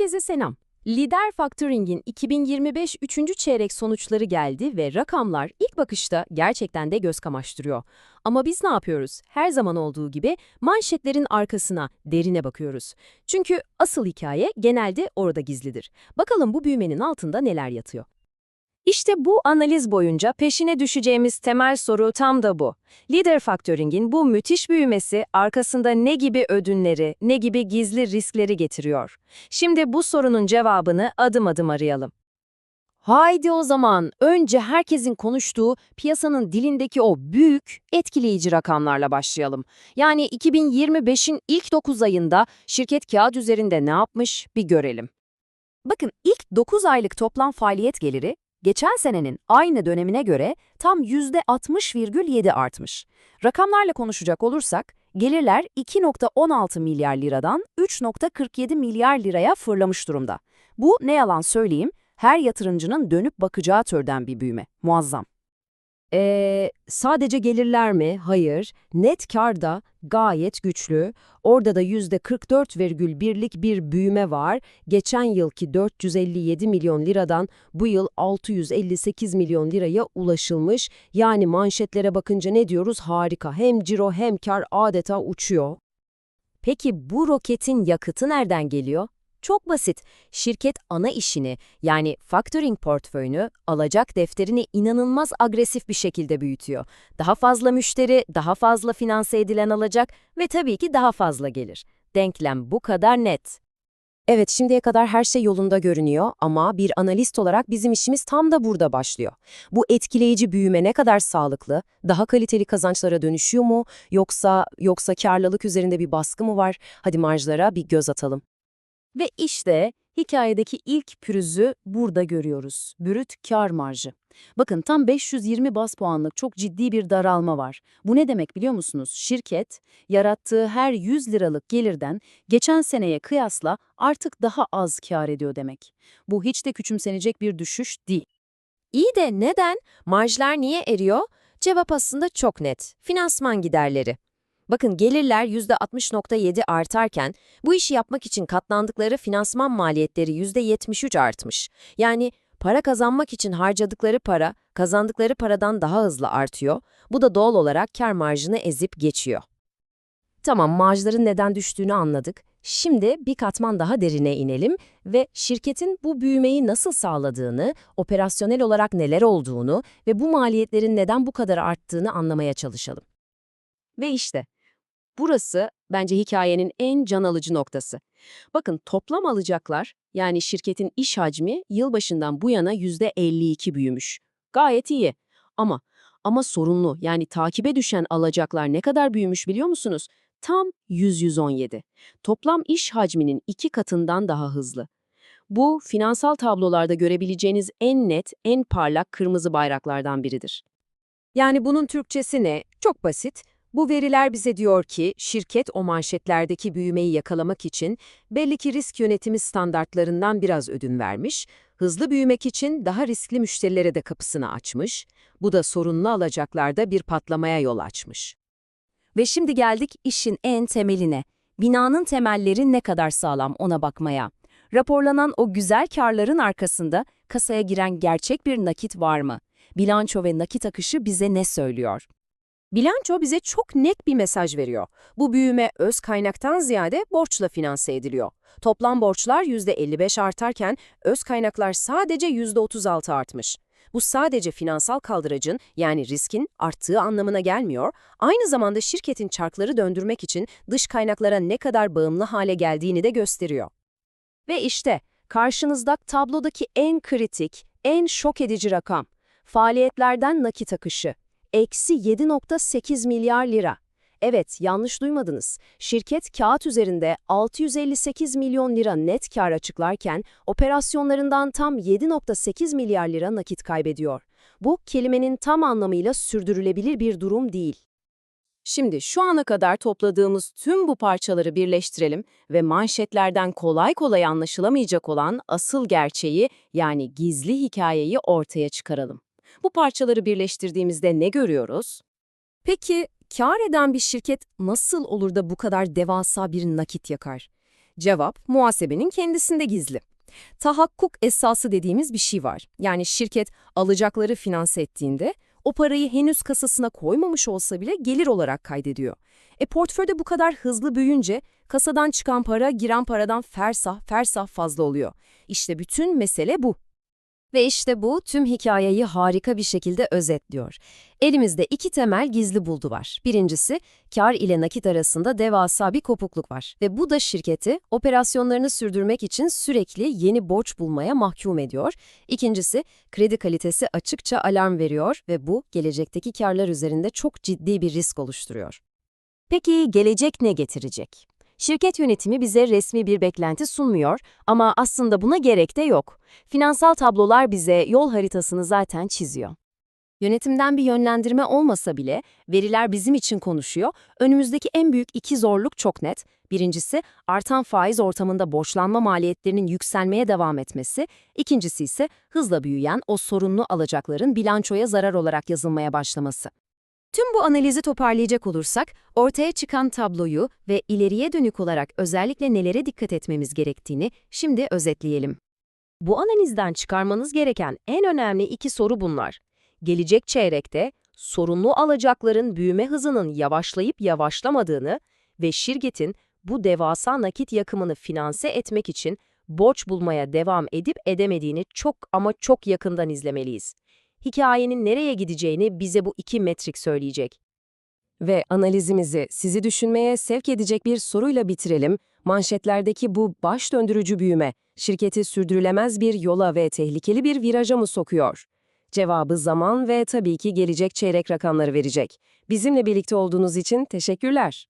Herkese selam. Lider Factoring'in 2025 3. çeyrek sonuçları geldi ve rakamlar ilk bakışta gerçekten de göz kamaştırıyor. Ama biz ne yapıyoruz? Her zaman olduğu gibi manşetlerin arkasına, derine bakıyoruz. Çünkü asıl hikaye genelde orada gizlidir. Bakalım bu büyümenin altında neler yatıyor? İşte bu analiz boyunca peşine düşeceğimiz temel soru tam da bu. Leader Factoring'in bu müthiş büyümesi arkasında ne gibi ödünleri, ne gibi gizli riskleri getiriyor? Şimdi bu sorunun cevabını adım adım arayalım. Haydi o zaman önce herkesin konuştuğu piyasanın dilindeki o büyük, etkileyici rakamlarla başlayalım. Yani 2025'in ilk 9 ayında şirket kağıt üzerinde ne yapmış bir görelim. Bakın ilk 9 aylık toplam faaliyet geliri geçen senenin aynı dönemine göre tam %60,7 artmış. Rakamlarla konuşacak olursak, gelirler 2.16 milyar liradan 3.47 milyar liraya fırlamış durumda. Bu ne yalan söyleyeyim, her yatırımcının dönüp bakacağı türden bir büyüme. Muazzam. Ee, sadece gelirler mi? Hayır. Net kar da gayet güçlü. Orada da %44,1'lik bir büyüme var. Geçen yılki 457 milyon liradan bu yıl 658 milyon liraya ulaşılmış. Yani manşetlere bakınca ne diyoruz? Harika. Hem ciro hem kar adeta uçuyor. Peki bu roketin yakıtı nereden geliyor? Çok basit. Şirket ana işini yani factoring portföyünü, alacak defterini inanılmaz agresif bir şekilde büyütüyor. Daha fazla müşteri, daha fazla finanse edilen alacak ve tabii ki daha fazla gelir. Denklem bu kadar net. Evet, şimdiye kadar her şey yolunda görünüyor ama bir analist olarak bizim işimiz tam da burada başlıyor. Bu etkileyici büyüme ne kadar sağlıklı, daha kaliteli kazançlara dönüşüyor mu yoksa yoksa karlılık üzerinde bir baskı mı var? Hadi marjlara bir göz atalım. Ve işte hikayedeki ilk pürüzü burada görüyoruz. Brüt kar marjı. Bakın tam 520 bas puanlık çok ciddi bir daralma var. Bu ne demek biliyor musunuz? Şirket yarattığı her 100 liralık gelirden geçen seneye kıyasla artık daha az kar ediyor demek. Bu hiç de küçümsenecek bir düşüş değil. İyi de neden? Marjlar niye eriyor? Cevap aslında çok net. Finansman giderleri. Bakın gelirler %60.7 artarken bu işi yapmak için katlandıkları finansman maliyetleri %73 artmış. Yani para kazanmak için harcadıkları para kazandıkları paradan daha hızlı artıyor. Bu da doğal olarak kar marjını ezip geçiyor. Tamam marjların neden düştüğünü anladık. Şimdi bir katman daha derine inelim ve şirketin bu büyümeyi nasıl sağladığını, operasyonel olarak neler olduğunu ve bu maliyetlerin neden bu kadar arttığını anlamaya çalışalım. Ve işte Burası bence hikayenin en can alıcı noktası. Bakın toplam alacaklar yani şirketin iş hacmi yılbaşından bu yana %52 büyümüş. Gayet iyi ama ama sorunlu yani takibe düşen alacaklar ne kadar büyümüş biliyor musunuz? Tam 100-117. Toplam iş hacminin iki katından daha hızlı. Bu finansal tablolarda görebileceğiniz en net, en parlak kırmızı bayraklardan biridir. Yani bunun Türkçesi ne? Çok basit. Bu veriler bize diyor ki şirket o manşetlerdeki büyümeyi yakalamak için belli ki risk yönetimi standartlarından biraz ödün vermiş, hızlı büyümek için daha riskli müşterilere de kapısını açmış, bu da sorunlu alacaklarda bir patlamaya yol açmış. Ve şimdi geldik işin en temeline. Binanın temelleri ne kadar sağlam ona bakmaya. Raporlanan o güzel karların arkasında kasaya giren gerçek bir nakit var mı? Bilanço ve nakit akışı bize ne söylüyor? Bilanço bize çok net bir mesaj veriyor. Bu büyüme öz kaynaktan ziyade borçla finanse ediliyor. Toplam borçlar %55 artarken öz kaynaklar sadece %36 artmış. Bu sadece finansal kaldıracın yani riskin arttığı anlamına gelmiyor, aynı zamanda şirketin çarkları döndürmek için dış kaynaklara ne kadar bağımlı hale geldiğini de gösteriyor. Ve işte karşınızda tablodaki en kritik, en şok edici rakam. Faaliyetlerden nakit akışı eksi 7.8 milyar lira. Evet, yanlış duymadınız. Şirket kağıt üzerinde 658 milyon lira net kar açıklarken operasyonlarından tam 7.8 milyar lira nakit kaybediyor. Bu kelimenin tam anlamıyla sürdürülebilir bir durum değil. Şimdi şu ana kadar topladığımız tüm bu parçaları birleştirelim ve manşetlerden kolay kolay anlaşılamayacak olan asıl gerçeği yani gizli hikayeyi ortaya çıkaralım. Bu parçaları birleştirdiğimizde ne görüyoruz? Peki kar eden bir şirket nasıl olur da bu kadar devasa bir nakit yakar? Cevap, muhasebenin kendisinde gizli. Tahakkuk esası dediğimiz bir şey var. Yani şirket alacakları finanse ettiğinde o parayı henüz kasasına koymamış olsa bile gelir olarak kaydediyor. E portföyde bu kadar hızlı büyüyünce kasadan çıkan para giren paradan fersah fersah fazla oluyor. İşte bütün mesele bu. Ve işte bu tüm hikayeyi harika bir şekilde özetliyor. Elimizde iki temel gizli buldu var. Birincisi, kar ile nakit arasında devasa bir kopukluk var. Ve bu da şirketi operasyonlarını sürdürmek için sürekli yeni borç bulmaya mahkum ediyor. İkincisi, kredi kalitesi açıkça alarm veriyor ve bu gelecekteki karlar üzerinde çok ciddi bir risk oluşturuyor. Peki gelecek ne getirecek? Şirket yönetimi bize resmi bir beklenti sunmuyor ama aslında buna gerek de yok. Finansal tablolar bize yol haritasını zaten çiziyor. Yönetimden bir yönlendirme olmasa bile veriler bizim için konuşuyor. Önümüzdeki en büyük iki zorluk çok net. Birincisi artan faiz ortamında borçlanma maliyetlerinin yükselmeye devam etmesi. İkincisi ise hızla büyüyen o sorunlu alacakların bilançoya zarar olarak yazılmaya başlaması. Tüm bu analizi toparlayacak olursak, ortaya çıkan tabloyu ve ileriye dönük olarak özellikle nelere dikkat etmemiz gerektiğini şimdi özetleyelim. Bu analizden çıkarmanız gereken en önemli iki soru bunlar. Gelecek çeyrekte sorunlu alacakların büyüme hızının yavaşlayıp yavaşlamadığını ve şirketin bu devasa nakit yakımını finanse etmek için borç bulmaya devam edip edemediğini çok ama çok yakından izlemeliyiz hikayenin nereye gideceğini bize bu iki metrik söyleyecek. Ve analizimizi sizi düşünmeye sevk edecek bir soruyla bitirelim. Manşetlerdeki bu baş döndürücü büyüme, şirketi sürdürülemez bir yola ve tehlikeli bir viraja mı sokuyor? Cevabı zaman ve tabii ki gelecek çeyrek rakamları verecek. Bizimle birlikte olduğunuz için teşekkürler.